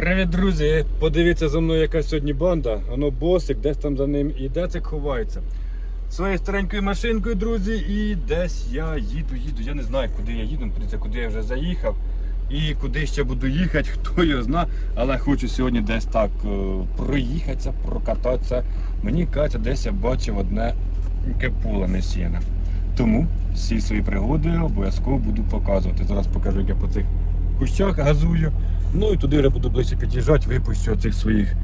Привіт, друзі! Подивіться за мною, яка сьогодні банда. Воно босик, десь там за ним і де це ховається. Своєю старенькою машинкою, друзі, і десь я їду, їду. Я не знаю, куди я їду, куди я вже заїхав. І куди ще буду їхати, хто його зна. Але хочу сьогодні десь так е, проїхатися, прокататися. Мені кажеться, десь я бачив одне кепула несіяне. Тому всі свої пригоди обов'язково буду показувати. Зараз покажу, як я по цих кущах газую. Ну і туди вже буду ближче під'їжджати, випущу цих своїх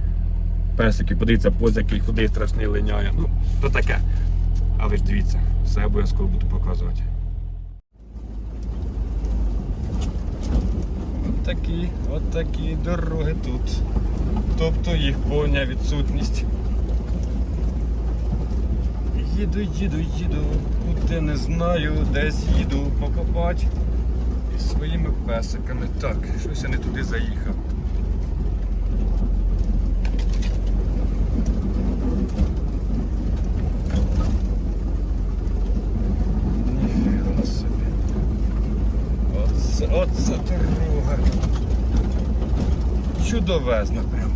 песиків. Подивіться, поза який худий страшний линяє. Ну, то таке. Але ж дивіться, все обов'язково буду показувати. От такі, от такі дороги тут. Тобто їх повна відсутність. Їду, їду, їду, куди не знаю, десь їду покопати із своїми песиками. Так, щось я не туди заїхав. Ніфіга собі. Оце, дорога. Чудовезна прям.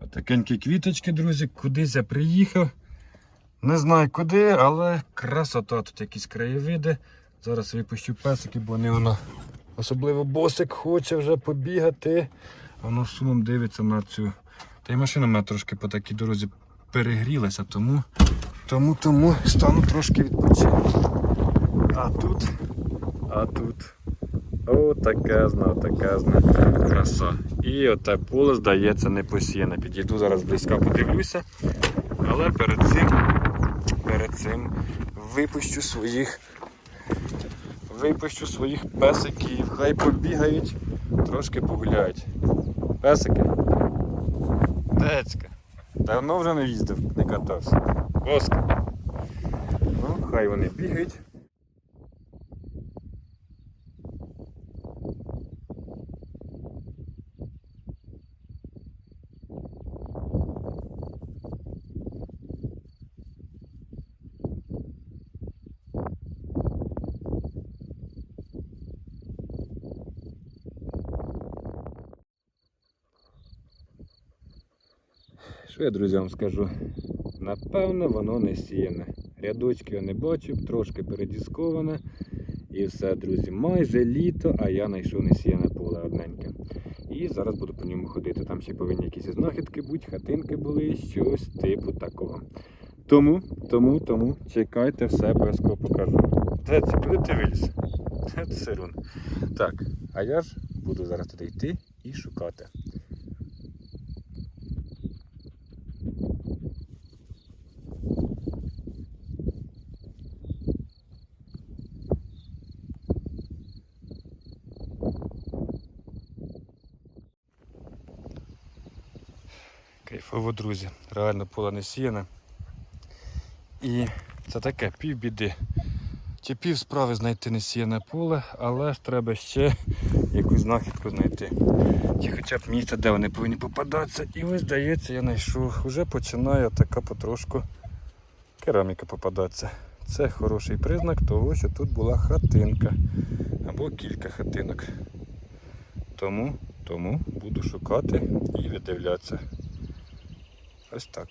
Отакенькі квіточки, друзі, кудись я приїхав. Не знаю куди, але красота, тут якісь краєвиди. Зараз випущу песики, бо вони вона, особливо босик хоче вже побігати. Воно сумом дивиться на цю. Та й машина в мене трошки по такій дорозі перегрілася, тому тому, тому стану трошки відпочинку. А тут, а тут. О, такезна, такезна краса. І оте поле, здається, не посіяне. Підійду зараз близько подивлюся. Але перед цим, перед цим випущу своїх випущу своїх песиків. Хай побігають, трошки погуляють. Песики. Децька. Давно вже не їздив, не катався. Воска. Ну, хай вони бігають. Що я, друзі, вам скажу? Напевно, воно не сіяне. Рядочки я не бачу, трошки передісковане. І все, друзі, майже літо, а я знайшов не сіяне поле одненьке. І зараз буду по ньому ходити. Там ще повинні якісь знахідки бути, хатинки були, щось типу такого. Тому, тому, тому чекайте, все обов'язково покажу. Це? Ти виліз? Це сирун. Так, а я ж буду зараз туди йти і шукати. Кайфово, друзі. Реально поле не сіяне. І це таке півбіди. Чи пів справи знайти не сіяне поле, але ж треба ще якусь знахідку знайти. Чи хоча б місце, де вони повинні попадатися. І ось здається, я знайшов. Вже починає така потрошку кераміка попадатися. Це хороший признак того, що тут була хатинка або кілька хатинок. Тому, тому буду шукати і видивлятися. Ось так.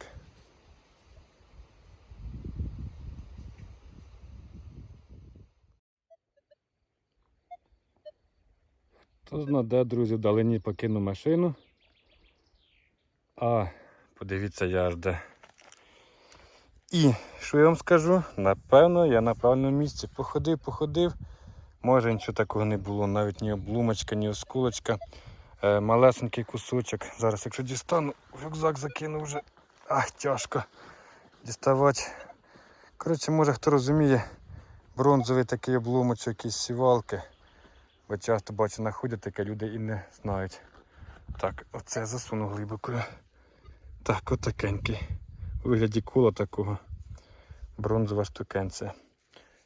Хто зна, де, друзі, вдалині покину машину. А, подивіться, я аж де. І що я вам скажу? Напевно, я на правильному місці походив, походив. Може нічого такого не було, навіть ні облумочка, ні осколочка. Е, малесенький кусочок. Зараз, якщо дістану, рюкзак закину вже. Ах, тяжко діставати. Коротше, може хто розуміє, бронзовий такий обломочок із сівалки. Бо часто бачу, знаходять таке люди і не знають. Так, оце засуну глибокою. Так, отакенький. У вигляді кола такого бронзова штукенця.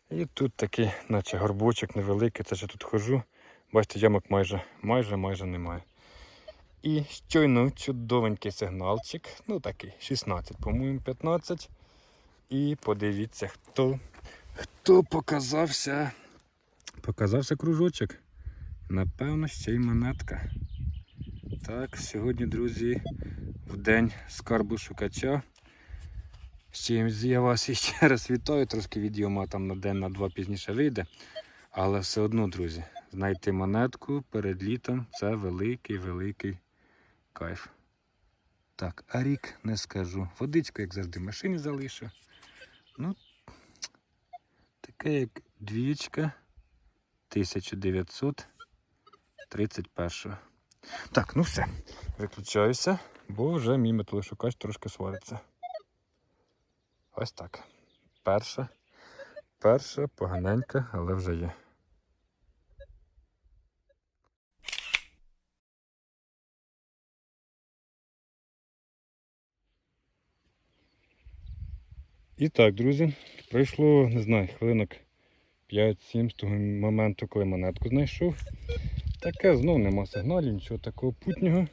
І тут такий, наче горбочок невеликий, це ж я тут хожу. Бачите, ямок майже майже майже немає. І щойно чудовенький сигналчик. Ну такий, 16, по-моєму, 15. І подивіться, хто Хто показався? Показався кружочок. Напевно, ще й монетка. Так, сьогодні, друзі, в день скарбу шукача. З чим я вас іще раз вітаю, трошки відео там на день на два пізніше вийде. Але все одно, друзі, знайти монетку перед літом це великий-великий кайф. Так, а рік не скажу. Водичку, як завжди, в машині залишу. Ну, таке як двічка 1931. Так, ну все. Виключаюся, бо вже мій металошукач трошки свариться. Ось так. Перша. Перша поганенька, але вже є. І так, друзі, пройшло, не знаю, хвилинок 5-7 з того моменту, коли монетку знайшов. Таке знов нема сигналів, нічого такого путнього.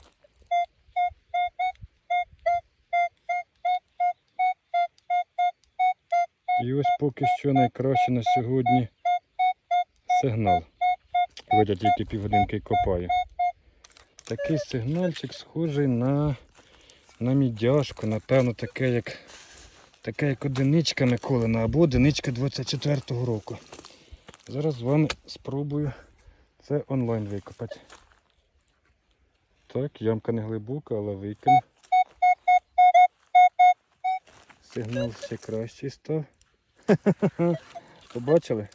І ось поки що найкраще на сьогодні сигнал. Видя тільки півгодинки копаю. Такий сигнальчик схожий на, на мідяшку, напевно, таке як Така як одиничка Миколина або одиничка 24-го року. Зараз з вами спробую це онлайн викопати. Так, ямка не глибока, але викину. Сигнал ще кращий став. Побачили?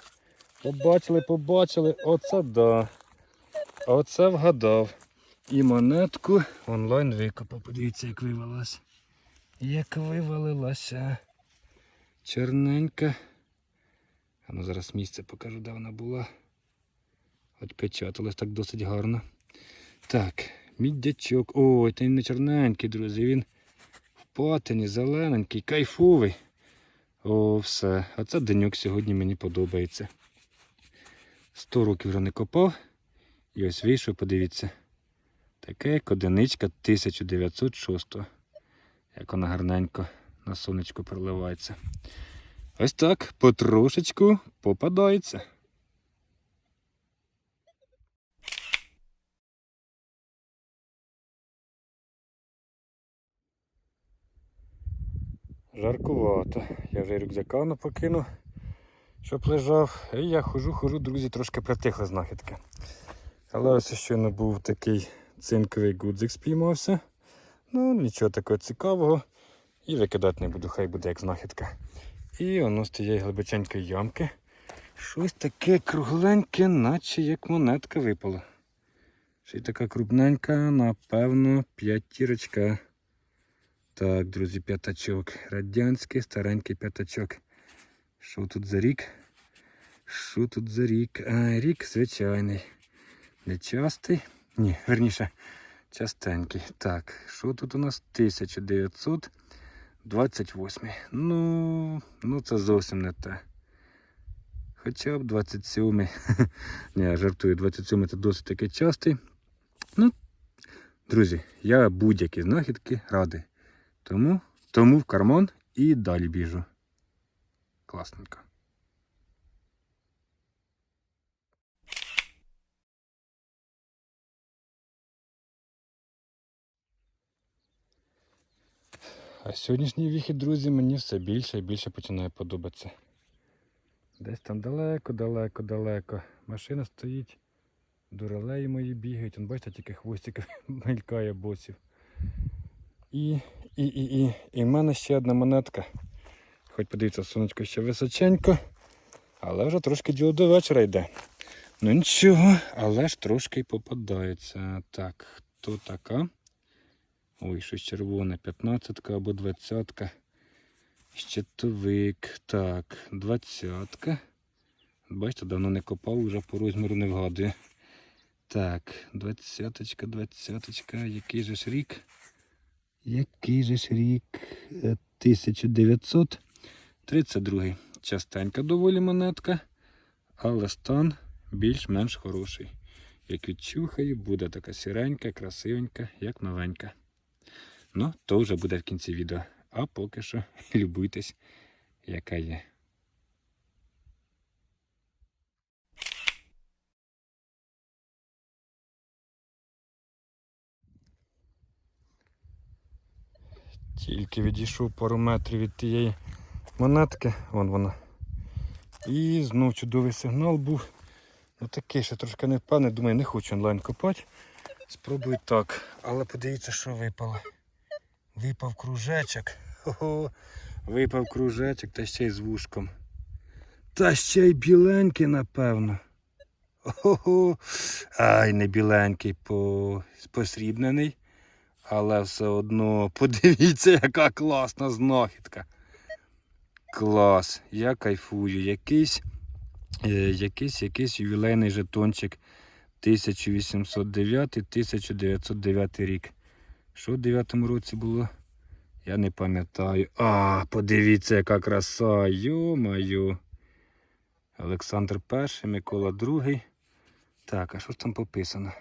Побачили, побачили. Оце да. Оце вгадав. І монетку онлайн викопав. Подивіться, як вивелась. Як вивалилася. Чорненька. А ну зараз місце покажу, де вона була. От печаталась так досить гарно. Так, міддячок. Ой, та він не чорненький, друзі. Він в патині, зелененький, кайфовий. О, все. А це деньок сьогодні мені подобається. Сто років вже не копав. І ось вийшов, подивіться. Таке як одиничка 1906 як вона гарненько на сонечку проливається. Ось так потрошечку попадається. Жаркувато. Я вже рюкзака не покинув, щоб лежав. І я хожу, хожу, друзі, трошки притихли знахідки. Але ось щойно був такий цинковий гудзик спіймався. Ну, нічого такого цікавого. І викидати не буду, хай буде як знахідка. І воно з тієї глибоченької ямки. Щось таке кругленьке, наче як монетка випала. Ще й така крупненька, напевно, п'ятірочка. Так, друзі, п'ятачок. Радянський старенький п'ятачок. Що тут за рік? Що тут за рік? А, рік звичайний. Не частий. Ні, верніше, частенький. Так, що тут у нас? 1928. Ну, ну це зовсім не те. Хоча б 27. Ні, жартую, 27 це досить таки частий. Ну, друзі, я будь-які знахідки радий. Тому, тому в карман і далі біжу. Класненько. А сьогоднішній вихід, друзі, мені все більше і більше починає подобатися. Десь там далеко, далеко, далеко. Машина стоїть, дуралеї мої бігають. Он, бачите, тільки хвостик мелькає босів. І, і, і, і, і в мене ще одна монетка. Хоч подивіться, сонечко ще височенько, але вже трошки діло до вечора йде. Ну нічого, але ж трошки й попадається. Так, хто така? Ой, щось червоне, 15 або 20. Щитовик. Так, 20. Бачите, давно не копав, вже по розміру не вгадує. Так, 20, 20, який же ж рік? Який же ж рік? Е, 1932. Частенька доволі монетка, але стан більш-менш хороший. Як відчухаю, буде така сіренька, красивенька, як новенька. Ну, то вже буде в кінці відео. А поки що любуйтесь, яка є. Тільки відійшов пару метрів від тієї монетки, вон вона. І знов чудовий сигнал був. Ну такий, що трошки не впевнений, думаю, не хочу онлайн копати. Спробую так, але подивіться, що випало. Випав кружечок. Хо-хо. Випав кружечок та ще й з вушком. Та ще й біленький, напевно. Ого. Ай, не біленький, по... посрібнений. Але все одно подивіться, яка класна знахідка. Клас. Я кайфую. Якийсь, е, якийсь, якийсь ювілейний жетончик 1809-1909 рік. Що в 9 році було? Я не пам'ятаю. А, подивіться, яка краса. Йо-майо. Олександр І, Микола II. Так, а що ж там пописано?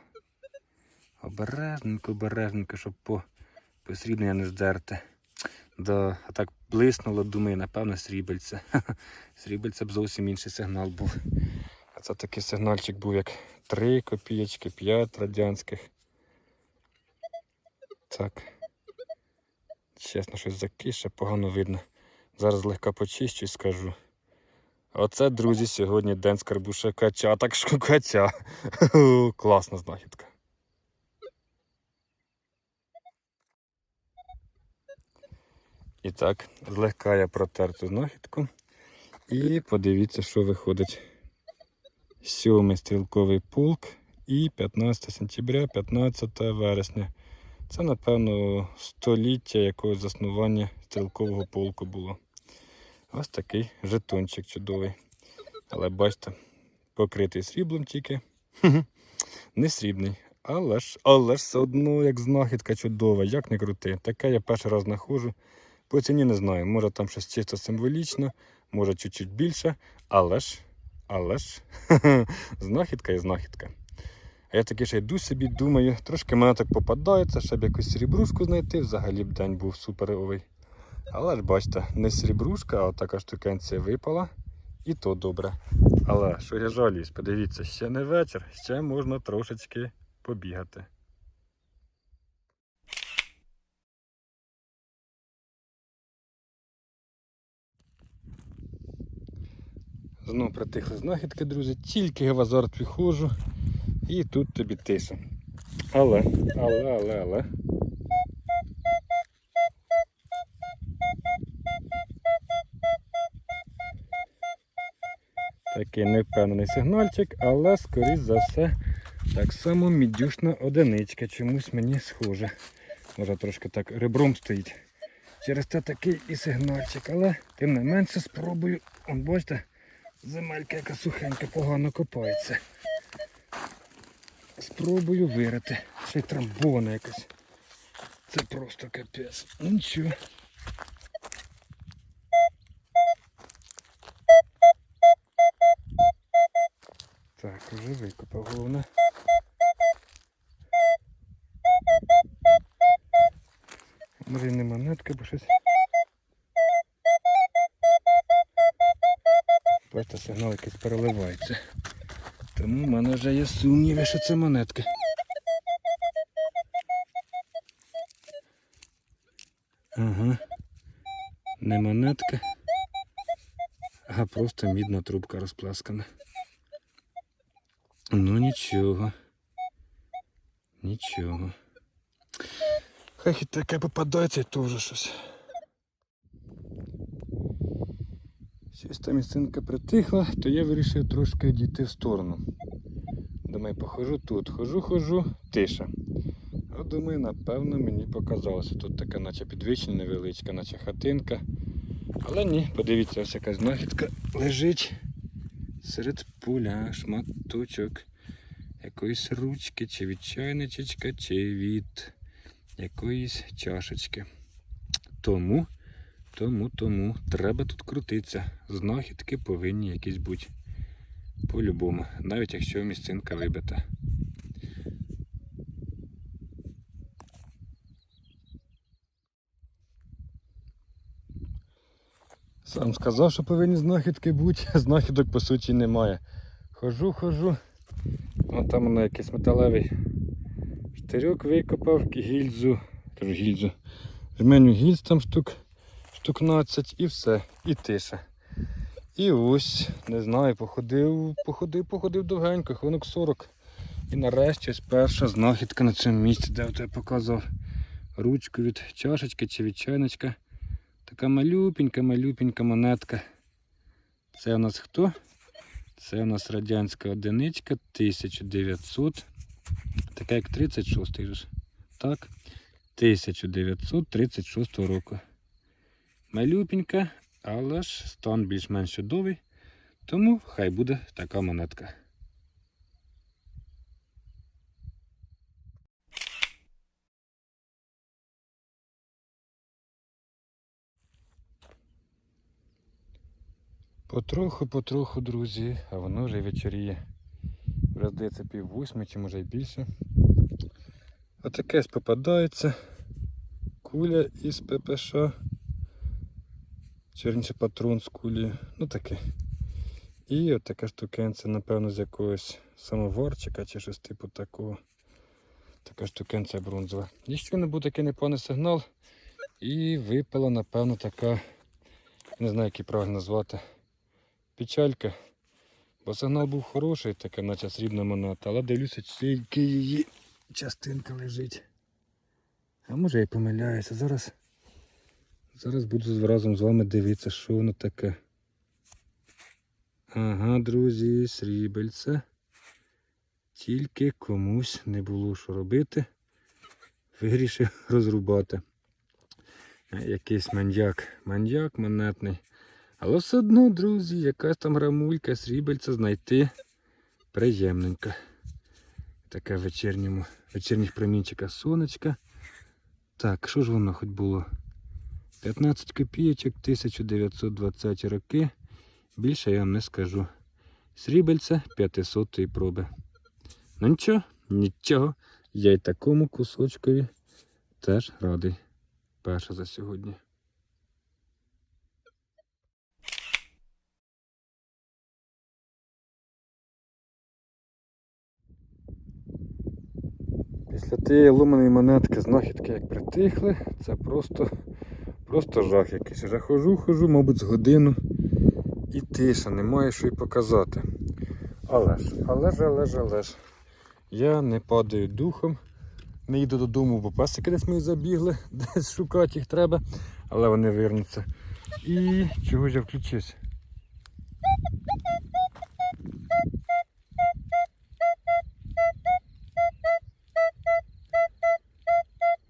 Обережненько, обережненько, щоб по посрібнення не здерти. Да, а так блиснуло, думаю, напевно, срібельце. Срібельце б зовсім інший сигнал був. А це такий сигнальчик був, як 3 копійочки, 5 радянських. Так. Чесно, щось закише, погано видно. Зараз легко почищу і скажу. Оце, друзі, сьогодні день скарбуша кача, так що кача. Класна знахідка. І так, злегка я протер цю знахідку. І подивіться, що виходить. Сьомий стрілковий полк і 15 сентября, 15 вересня. Це, напевно, століття якогось заснування стрілкового полку було. Ось такий жетончик чудовий. Але бачите, покритий сріблом тільки. Не срібний. Але ж, але ж все одно як знахідка чудова, як не крути. Таке я перший раз знаходжу. По ціні не знаю. Може там щось чисто символічно, може чуть-чуть більше, але ж, але ж, знахідка і знахідка. А я таки ще йду собі, думаю, трошки мене так попадається, щоб якусь срібрушку знайти. Взагалі б день був суперовий. Але ж бачите, не срібрушка, а така штукенція випала. І то добре. Але що я жалююсь, подивіться, ще не вечір, ще можна трошечки побігати. Знов притихли знахідки, друзі, тільки в азарт виходжу і тут тобі тиша. Але, але, але, але. Такий невпевнений сигнальчик, але, скоріш за все, так само мідюшна одиничка. Чомусь мені схоже. Може трошки так ребром стоїть. Через це такий і сигнальчик, але тим не менше спробую. Он бачите, земелька яка сухенька, погано копається. Спробую вирити. Ще й трамбована якась. Це просто капець. Ну нічого. Так, уже викопав головне. Може не монетка, бо щось. Бачите, сигнал якийсь переливається. Тому в мене вже є сумніви, що це монетка. Ага. Не монетка, а просто мідна трубка розпласкана. Ну нічого. Нічого. Хай таке попадається, то вже щось. Щось та місцинка притихла, то я вирішив трошки дійти в сторону. Думаю, похожу тут, хожу, хожу, тиша. А думаю, напевно, мені показалося. Тут така наче підвищення невеличка, наче хатинка. Але ні, подивіться, ось якась знахідка лежить серед поля, шматочок якоїсь ручки, чи від чайничечка, чи від якоїсь чашечки. Тому, тому, тому треба тут крутитися. Знахідки повинні якісь бути. По-любому, навіть якщо місцинка вибита. Сам сказав, що повинні знахідки бути, знахідок по суті немає. Хожу, хожу. Вон там воно якийсь металевий штирьок викопав, гільзу, кажу гільзу, Жменю гільз там штук, штук 15 і все. І тиша. І ось, не знаю, походив, походив, походив довгенько, хвилинок 40. І нарешті ось перша знахідка на цьому місці, де я показував ручку від чашечки чи від чайничка. Така малюпенька монетка. Це у нас хто? Це у нас радянська одиничка 1900. Така як 36 же ж. Так. 1936 року. Малюпенька, але ж стан більш-менш чудовий. Тому хай буде така монетка. Потроху, потроху, друзі, а воно вже вечоріє. Вже здається пів восьми, чи може й більше. Отаке попадається. Куля із ППШ. Черніше патрон з кулі. Ну таке. І от така штукенця, напевно, з якогось самоварчика чи щось типу такого. Така штукенця бронзова. Ще не був такий непоганий сигнал. І випала, напевно, така, не знаю, як її правильно назвати, печалька. Бо сигнал був хороший, така наче срібна монета, але дивлюся, тільки її частинка лежить. А може я помиляюся. Зараз, зараз буду разом з вами дивитися, що воно таке. Ага, друзі, срібельце. Тільки комусь не було що робити. Вирішив розрубати. Е, Якийсь маньяк, маньяк монетний. Але все одно, друзі, якась там грамулька, срібельця знайти приємненько. Таке в вечірніх промінчиках сонечка. Так, що ж воно хоч було? 15 копійочок, 1920 роки. Більше я вам не скажу. Срібельце 500 проби. Ну нічого, нічого. Я й такому кусочкові теж радий. Перша за сьогодні. Після тієї ломаної монетки знахідки як притихли, це просто, просто жах якийсь. Вже хожу, хожу, мабуть, з годину і тиша, немає що й показати. Але ж, але ж, але ж, але ж. Я не падаю духом, не йду додому, бо пасики десь мої забігли, десь шукати їх треба, але вони вернуться. І чого ж я включився?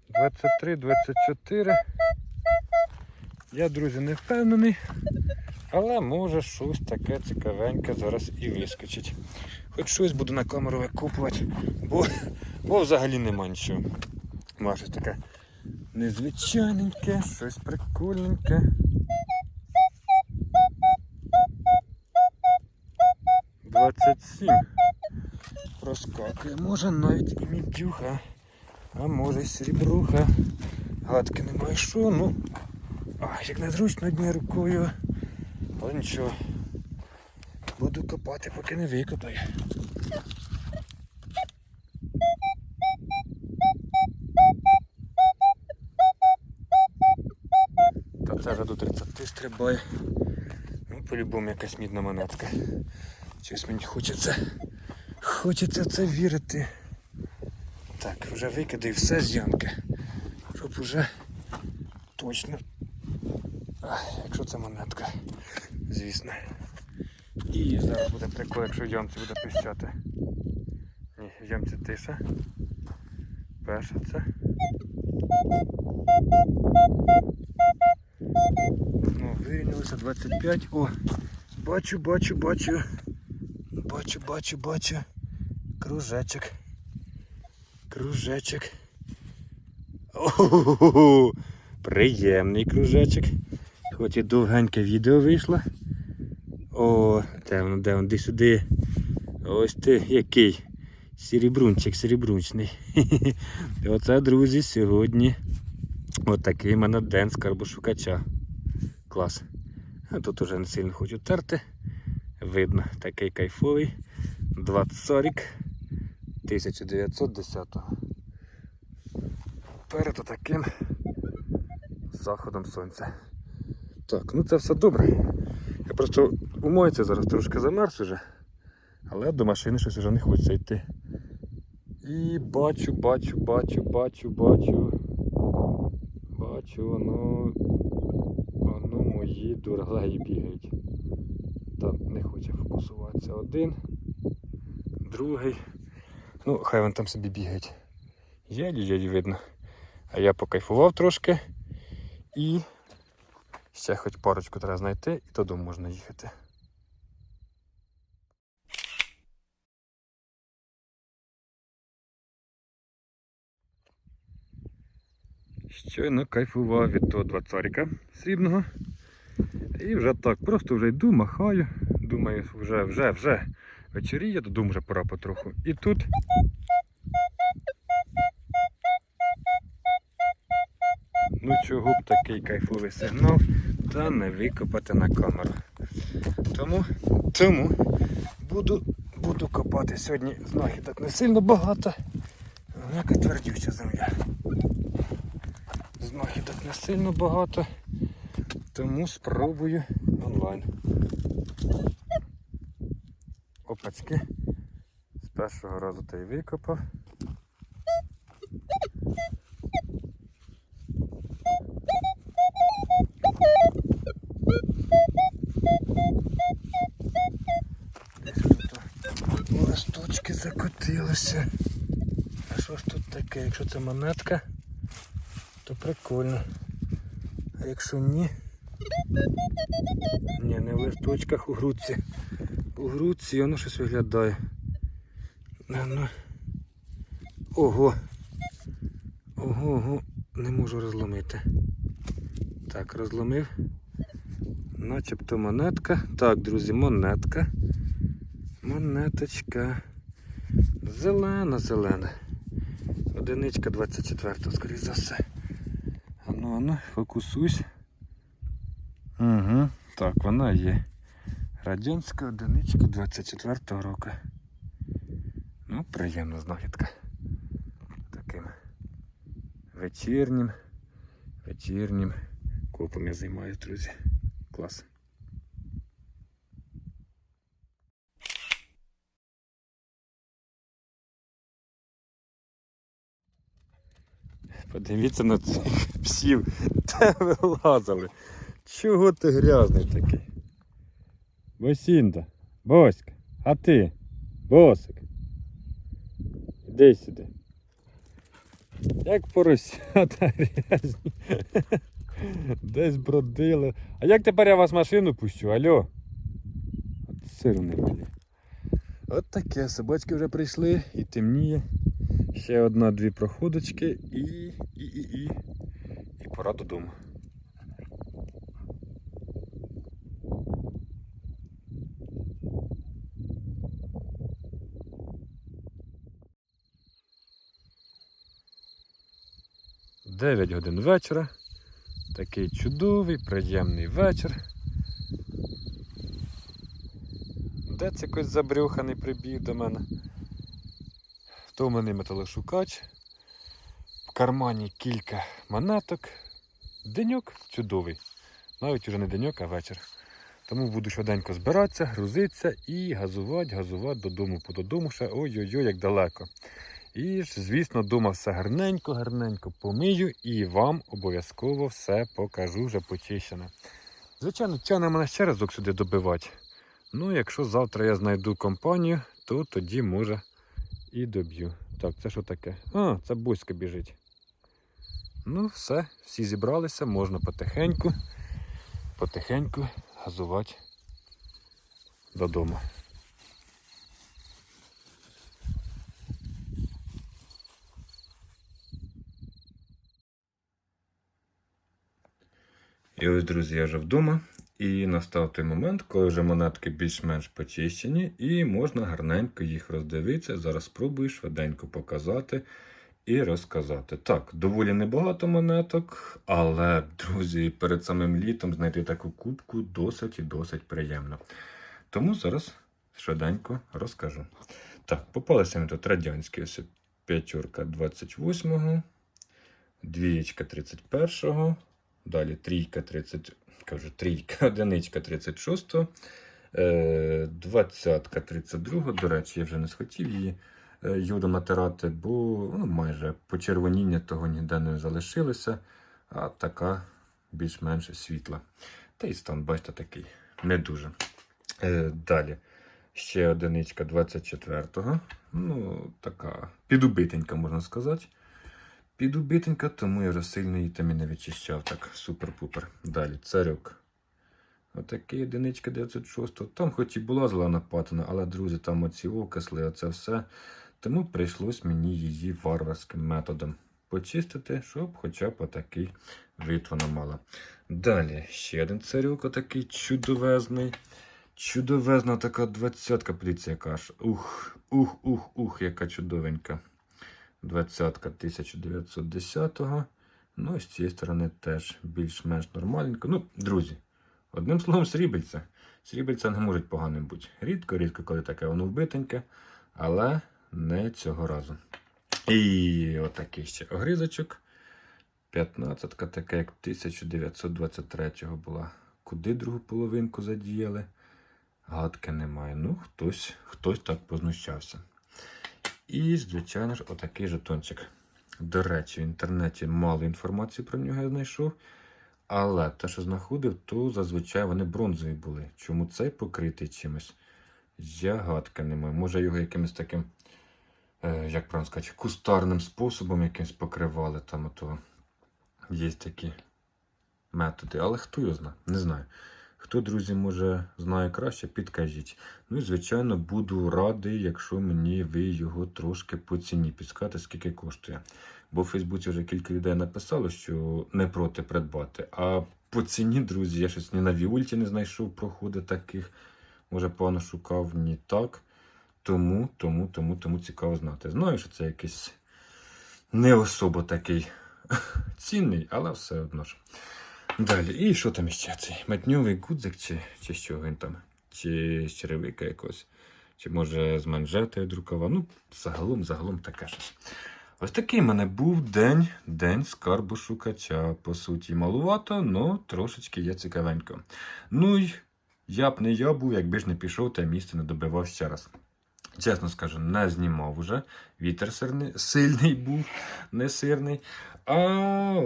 Двадцять три, двадцять чотири. Я, друзі, не впевнений, але може щось таке цікавеньке зараз і вискочить. Хоч щось буду на камеру викупувати, бо, бо взагалі нема нічого. Може таке незвичайненьке, щось прикольненьке. Двадцять сім. Проскакує, може навіть і мідюха, а може й срібруха. Гадки немає що, ну. Ах, як незручно однією рукою. Але нічого. Буду копати, поки не викопаю. Та це вже до 30 стрибає. Ну, по-любому якась мідна монетка. Щось мені хочеться. Хочеться це вірити. Так, вже викидаю все з. Щоб уже точно. Якщо це монетка, звісно. І зараз буде прикол, якщо в ямці буде пищати. Ні, в тиша. Перша це. Ну, вирівнялося 25. О! Бачу, бачу, бачу. Бачу, бачу, бачу. Кружечок. Кружечок. О, приємний кружечок. Хоч і довгеньке відео вийшло. О, де воно, де воно, де сюди. Ось ти який. Серебрунчик, серебрунчний. Оце, друзі, сьогодні отакий в мене день скарбошукача. Клас. А тут уже не сильно хочу терти. Видно, такий кайфовий. 20 1910 Перед таким заходом сонця. Так, ну це все добре. Я просто умоюся зараз трошки замерз уже, але до машини щось вже не хочеться йти. І бачу, бачу, бачу, бачу, бачу. Бачу, воно. Воно мої дуралеї бігають. Там не хоче фокусуватися один, другий. Ну, хай вон там собі бігають. Єлі-єлі видно. А я покайфував трошки і ще хоч парочку треба знайти і додому можна їхати. Щойно кайфував від того двадцарика срібного. І вже так, просто вже йду, махаю. Думаю, вже, вже, вже вечоріє, додому вже пора потроху. І тут. Ну чого б такий кайфовий сигнал, та не викопати на камеру. Тому, тому буду, буду копати сьогодні знахідок не сильно багато. але твердюча земля. Знахідок не сильно багато. Тому спробую онлайн. Опачки. З першого разу та й викопав. Закотилися. А що ж тут таке? Якщо це монетка, то прикольно. А якщо ні. Ні, не в листочках у грудці. У грудці воно щось виглядає. На, ну. Ого. Ого, ого, не можу розломити. Так, розломив. Начебто монетка. Так, друзі, монетка. Монеточка. Зелена, зелена. Одиничка 24, скоріше за все. Ану, ану, фокусуйся. Угу, так, вона є. Радянська одиничка 24-го року. Ну, приємна знахідка. Таким вечірнім, вечірнім копом я займаюсь, друзі. Клас. Подивіться на цих псів, де вилазили. Чого ти грязний такий? Босінда, Боська, а ти? Босик. Іди сюди. Як поросята грязні. Десь бродили. А як тепер я вас машину пущу, алло? От сиру не малі. От таке, собачки вже прийшли і темніє. Ще одна-дві проходочки і. і, і, і. І пора додому. Дев'ять годин вечора. Такий чудовий, приємний вечір. Де це якось забрюханий прибіг до мене? То в металошукач. В кармані кілька монеток. Деньок чудовий. Навіть уже не деньок, а вечір. Тому буду швиденько збиратися, грузитися і газувати, газувати додому. По додому ще ой-ой-ой, як далеко. І ж, звісно, дома все гарненько, гарненько помию і вам обов'язково все покажу вже почищене. Звичайно, тягне мене ще разок сюди добивати. Ну, якщо завтра я знайду компанію, то тоді може і доб'ю. Так, це що таке? А, це Буська біжить. Ну, все, всі зібралися, можна потихеньку, потихеньку газувати додому. І ось, друзі, я вже вдома. І настав той момент, коли вже монетки більш-менш почищені, і можна гарненько їх роздивитися. Зараз спробую швиденько показати і розказати. Так, доволі небагато монеток, але, друзі, перед самим літом знайти таку кубку досить і досить приємно. Тому зараз швиденько розкажу. Так, попалися мені тут радянські ось п'ятерка 28-го, двієчка 31-го. Далі трійка 30, кажу, трійка, одиничка 36, е, двадцятка 32. До речі, я вже не схотів її е, юду натирати, бо ну, майже почервоніння того ніде не залишилося, а така більш-менш світла. Та й стан, бачите, такий не дуже. Е, далі. Ще одиничка 24-го. Ну, така підубитенька, можна сказати. Підубитенька, тому я вже сильно її там і не відчищав. Так, супер-пупер. Далі, царюк. Отакий одиничка 906. Там хоч і була зелена патина, але, друзі, там оці окисли, оце все. Тому прийшлось мені її варварським методом почистити, щоб хоча б отакий вид вона мала. Далі ще один царюк, отакий чудовезний. Чудовезна така двадцятка, подивіться, яка ж. Ух, ух, ух, ух, яка чудовенька. Двадцятка 1910-го. Ну, і з цієї сторони теж більш-менш нормальненько. Ну, друзі, одним словом, срібельце. Срібельце не можуть поганим бути. Рідко-рідко, коли таке воно вбитеньке, але не цього разу. І отакий ще огризочок. 15-ка, така як 1923-го була. Куди другу половинку задіяли? Гадки немає. Ну, хтось, хтось так познущався. І, звичайно ж, отакий жетончик. До речі, в інтернеті мало інформації про нього я знайшов. Але те, що знаходив, то зазвичай вони бронзові були. Чому цей покритий чимось? Я гадки не маю. Може його якимось таким, е, як правильно сказати, кустарним способом якимось покривали. Там ото є такі методи. Але хто його знає? Не знаю. Хто, друзі, може знає краще, підкажіть. Ну і, звичайно, буду радий, якщо мені ви його трошки по ціні підскати, скільки коштує. Бо в Фейсбуці вже кілька людей написало, що не проти придбати. А по ціні, друзі, я щось ні на Віульті не знайшов проходи таких. Може, погано шукав, ні так. Тому, тому, тому, тому цікаво знати. Знаю, що це якийсь не особо такий цінний, але все одно ж. Далі, і що там іще цей? Матньовий гудзик, чи, чи що він там? Чи черевика якось? Чи може з манжетою друкова? Ну, загалом, загалом таке щось. Ось такий в мене був день, день скарбу шукача. По суті, малувато, але трошечки є цікавенько. Ну й я б не я був, якби ж не пішов, те місце не добивав ще раз. Чесно скажу, не знімав уже. Вітер сильний був, не сирний. А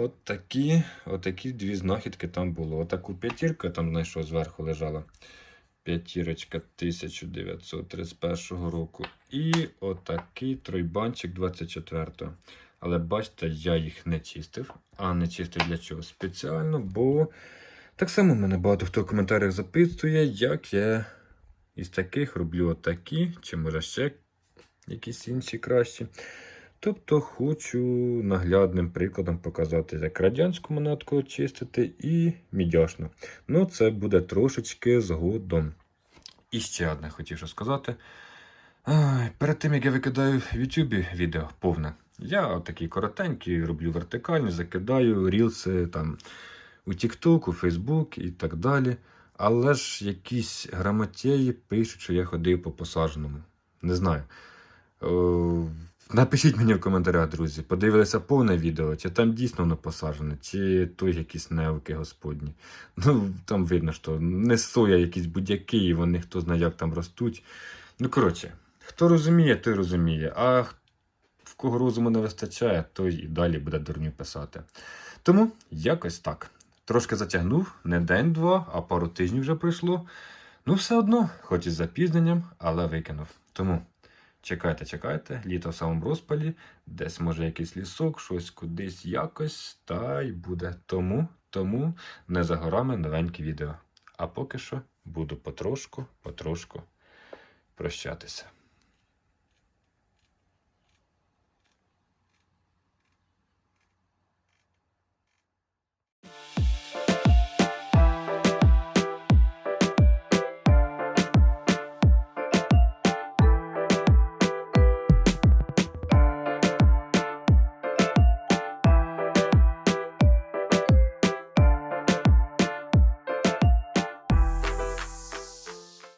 от такі, от такі дві знахідки там було. Отаку п'ятірку там знайшов зверху лежала. П'ятірочка 1931 року. І отакий тройбанчик 24-го. Але бачите, я їх не чистив. А не чистив для чого? Спеціально, бо так само мене багато хто в коментарях запитує, як я із таких роблю отакі, чи може ще якісь інші кращі. Тобто хочу наглядним прикладом показати, як радянську монетку очистити і мідяшну. Ну, це буде трошечки згодом. І ще одне хотів що сказати. Ай, перед тим, як я викидаю в Ютубі відео повне, я такий коротенький, роблю вертикальні, закидаю рілси там у TikTok, у Facebook і так далі. Але ж якісь грамотєї пишуть, що я ходив по посадженому. Не знаю. Напишіть мені в коментарях, друзі, подивилися повне відео, чи там дійсно воно посаджене, чи то якісь невки господні. Ну, там видно, що не соя якісь будь-які, і вони хто знає, як там ростуть. Ну, коротше, хто розуміє, той розуміє. А в кого розуму не вистачає, той і далі буде дурню писати. Тому якось так. Трошки затягнув, не день-два, а пару тижнів вже пройшло. Ну, все одно, хоч із запізненням, але викинув. Тому чекайте, чекайте, літо в самому розпалі, десь може якийсь лісок, щось кудись якось, та й буде. Тому, тому не за горами новеньке відео. А поки що буду потрошку, потрошку прощатися.